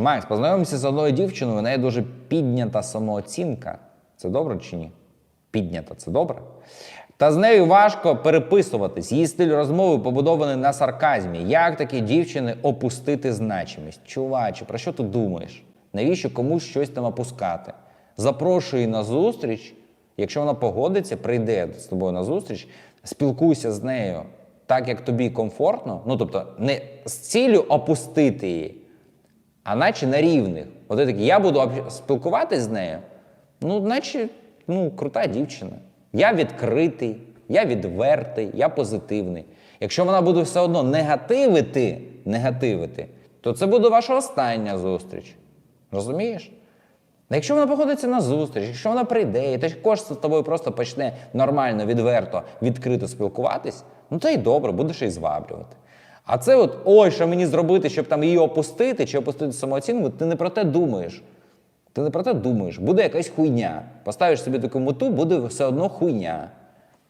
Макс, познайомився з одною дівчиною, у неї дуже піднята самооцінка. Це добре чи ні? Піднята, це добре. Та з нею важко переписуватись. Її стиль розмови побудований на сарказмі. Як такі дівчини опустити значимість? Чуваче, про що ти думаєш? Навіщо комусь щось там опускати? Запрошуй на зустріч. Якщо вона погодиться, прийде з тобою на зустріч, спілкуйся з нею так, як тобі комфортно. Ну тобто, не з ціллю опустити її, а наче на рівних. От ти такий, я буду спілкуватись з нею, ну, наче ну, крута дівчина. Я відкритий, я відвертий, я позитивний. Якщо вона буде все одно негативити, негативити, то це буде ваша остання зустріч. Розумієш? Якщо вона погодиться на зустріч, якщо вона прийде, і також з тобою просто почне нормально, відверто, відкрито спілкуватись, ну то й добре, будеш її зваблювати. А це от ой, що мені зробити, щоб там її опустити чи опустити самооцінку, ти не про те думаєш. Ти не про те думаєш, буде якась хуйня. Поставиш собі таку мету, буде все одно хуйня.